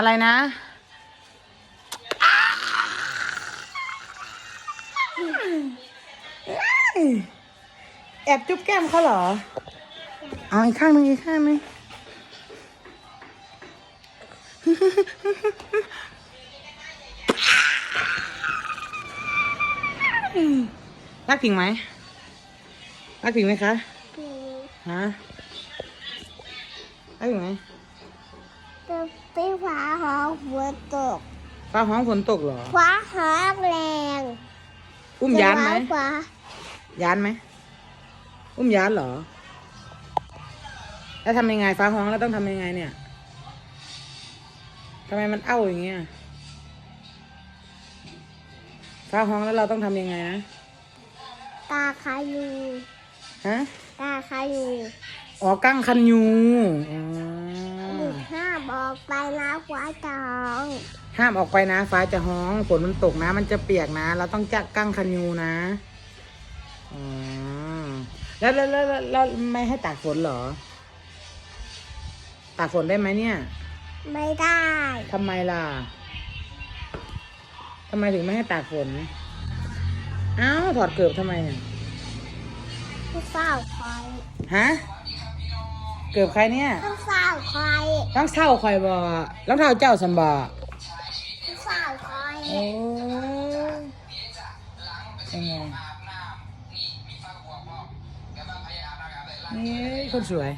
อะไรนะ แอบจุ๊บแก้มเขาเหรอ เอาอีกข้างหนึ่งอีกข้างหนึงรักผิงไหมรักผิงไหมคะฮะรักผิงไหม จะไปฟ้าหองฝนตก ฟ้าห้องฝนตกเหรอ ฟ้าหองแรงอุ้มยานไหมฟ้ายานไหม อุ้มยานเหรอ แล้วทำยังไงฟ้าห้องแล้วต้องทำยังไงเนี่ยทำไมมันเอ้าอย่างเงี้ย ฟ้าห้องแล้วเราต้องทำยังไงนะ ตาคายูฮะ ตาคายูอ๋อกั้งคันยูอ๋อ หนึ่งห้าบอกไป นะฟ้าจองห้ามออกไปนะ ฟ้าจะห้องฝนมันตกนะ มันจะเปียกนะ เราต้องจักกั้งคันยูนะอ๋อแล้วแล้วแล้วแล้วแล้วไม่ให้ตากฝนเหรอ ตากฝนได้ไหมเนี่ย ไม่ได้ทำไมล่ะทำไมถึงไม่ให้ตากฝนเอ้าถอดเกือบทำไมเนี่ยผู้เฝ้าคอยฮะ เกือบใครเนี่ย ผู้เฝ้า คอยรองเท้าคอยบอรองเท้าเจ้าสันบอผู้เฝ้าคอยโอ้ยังไงนี่คนสวย